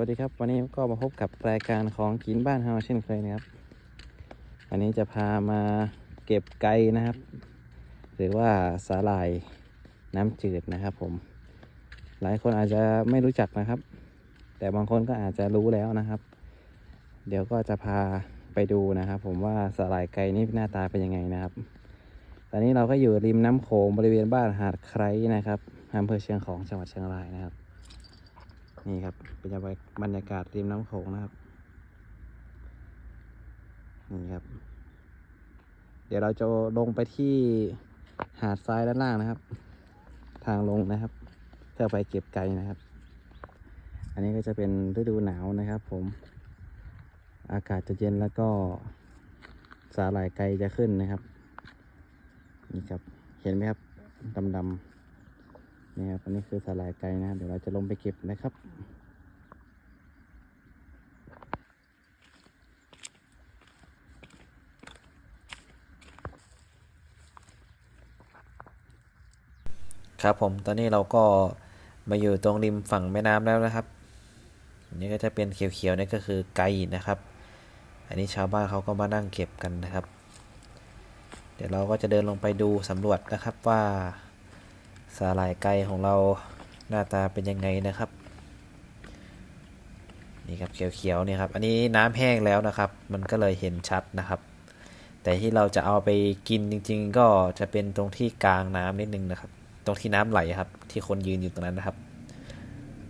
วัสดีครับ วันนี้ก็มาพบกับรายการของกินบ้านเฮาเช่นเคยนะครับ วันนี้จะพามาเก็บไก่นะครับ หรือว่าสาหร่ายน้ำจืดนะครับ ผม หลายคนอาจจะไม่รู้จักนะครับ แต่บางคนก็อาจจะรู้แล้วนะครับ เดี๋ยวก็จะพาไปดูนะครับ ผมว่าสาหร่ายไก่นี่หน้าตาเป็นยังไงนะครับ ตอนนี้เราก็อยู่ริมน้ำโขงบริเวณบ้านหาดไคร้นะครับอำเภอเชียงของจังหวัดเชียงรายนะครับ นี่ครับเป็นบรรยากาศริมน้ำโขงนะครับ นี่ครับ เดี๋ยวเราจะลงไปที่หาดทรายด้านล่างนะครับ ทางลงนะครับ เพื่อไปเก็บไก่นะครับ อันนี้ก็จะเป็นฤดูหนาวนะครับ ผม อากาศจะเย็นแล้วก็สาหร่ายไก่จะขึ้นนะครับ นี่ครับ เห็นไหมครับดำๆ นี่ครับอันนี้คือสาหร่ายไก่นะเดี๋ยวเราจะลงไปเก็บนะครับครับผมตอนนี้เราก็มาอยู่ตรงริมฝั่งแม่น้ำแล้วนะครับอันนี้ก็จะเป็นเขียวๆนี่ก็คือไก่นะครับ อันนี้ชาวบ้านเขาก็มานั่งเก็บกันนะครับ เดี๋ยวเราก็จะเดินลงไปดูสำรวจนะครับว่า สาหร่ายไก่ของเราหน้าตาเป็นยังไงนะครับ นี่ครับเขียวๆเนี่ยครับ อันนี้น้ำแห้งแล้วนะครับ มันก็เลยเห็นชัดนะครับ แต่ที่เราจะเอาไปกินจริง ๆ ก็จะเป็นตรงที่กลางน้ำนิดนึงนะครับ ตรงที่น้ำไหลครับ ที่คนยืนอยู่ตรงนั้นนะครับ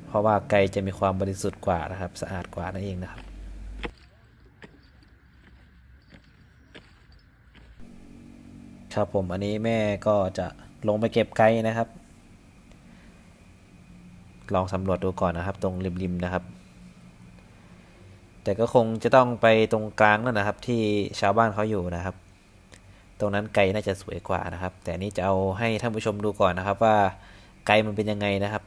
เพราะว่าไก่จะมีความบริสุทธิ์กว่านะครับ สะอาดกว่านั่นเองนะครับครับผมอันนี้แม่ก็จะ ลงไปเก็บไก่นะครับ ลองสำรวจดูก่อนนะครับ ตรงริมๆนะครับ แต่ก็คงจะต้องไปตรงกลางนั่นนะครับ ที่ชาวบ้านเขาอยู่นะครับ ตรงนั้นไก่น่าจะสวยกว่านะครับ แต่นี้จะเอาให้ท่านผู้ชมดูก่อนนะครับ ว่าไก่มันเป็นยังไงนะครับ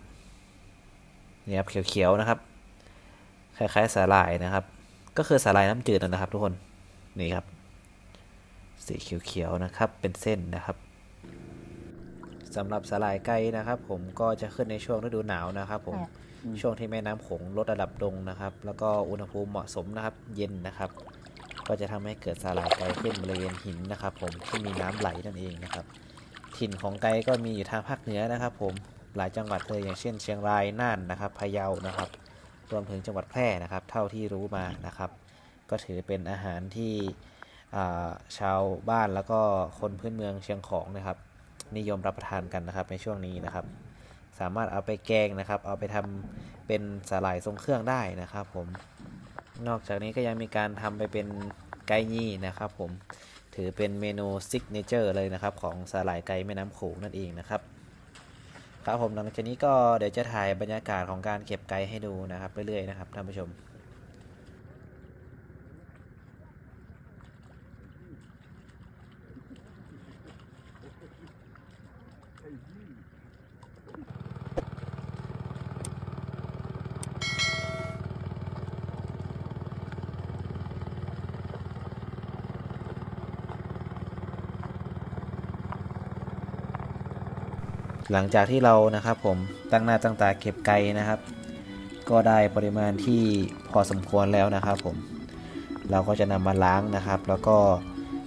นี่ครับเขียวๆนะครับ คล้ายๆสาหร่ายนะครับ ก็คือสาหร่ายน้ำจืดนั่นนะครับ ทุกคนนี่ครับสีเขียวๆนะครับ เป็นเส้นนะครับ สำหรับสาหร่ายไก่นะครับผมก็จะขึ้นในช่วงฤดูหนาวนะครับผมช่วงที่แม่น้ำโขงลดระดับลงนะครับ แล้วก็อุณหภูมิเหมาะสมนะครับ เย็นนะครับ ก็จะทำให้เกิดสาหร่ายไก่ขึ้นบริเวณหินนะครับ ผมที่มีน้ำไหลนั่นเองนะครับ ถิ่นของไก่ก็มีอยู่ทางภาคเหนือนะครับ ผมหลายจังหวัดเลยอย่างเช่น เชียงรายน่านนะครับพะเยานะครับรวมถึงจังหวัดแพร่นะครับ เท่าที่รู้มานะครับ ก็ถือเป็นอาหารที่อ่าชาวบ้านแล้วก็คนพื้นเมืองเชียงของนะครับ นิยมรับประทานกันนะครับในช่วงนี้นะครับ สามารถเอาไปแกงนะครับ เอาไปทำเป็นสาหร่ายทรงเครื่องได้นะครับ ผมนอกจากนี้ก็ยังมีการทำไปเป็นไก่ยี่นะครับ ผมถือเป็นเมนูซิกเนเจอร์เลยนะครับ ของสาหร่ายไก่แม่น้ำโขงนั่นเองนะครับครับผมหลังจากนี้ก็เดี๋ยวจะถ่ายบรรยากาศของการเก็บไก่ให้ดูนะครับเรื่อยๆนะครับท่านผู้ชม หลังจากที่เรานะครับผมตั้งหน้าตั้งตาเก็บไก่นะครับ ก็ได้ปริมาณที่พอสมควรแล้วนะครับผมเราก็จะนำมาล้างนะครับ แล้วก็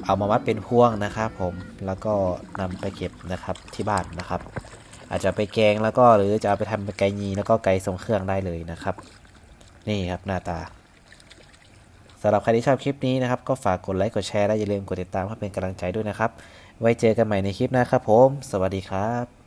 เอามามัดเป็นพ่วงนะครับผมแล้วก็นำไปเก็บนะครับที่บ้านนะครับ อาจจะไปแกงแล้วก็หรือจะเอาไปทำเป็นไก่ยีแล้วก็ไก่ทรงเครื่องได้เลยนะครับ นี่ครับหน้าตาสำหรับใครที่ชอบคลิปนี้นะครับ ก็ฝากกดไลค์กดแชร์และอย่าลืมกดติดตามเพื่อเป็นกำลังใจด้วยนะครับ ไว้เจอกันใหม่ในคลิปหน้าครับผม สวัสดีครับ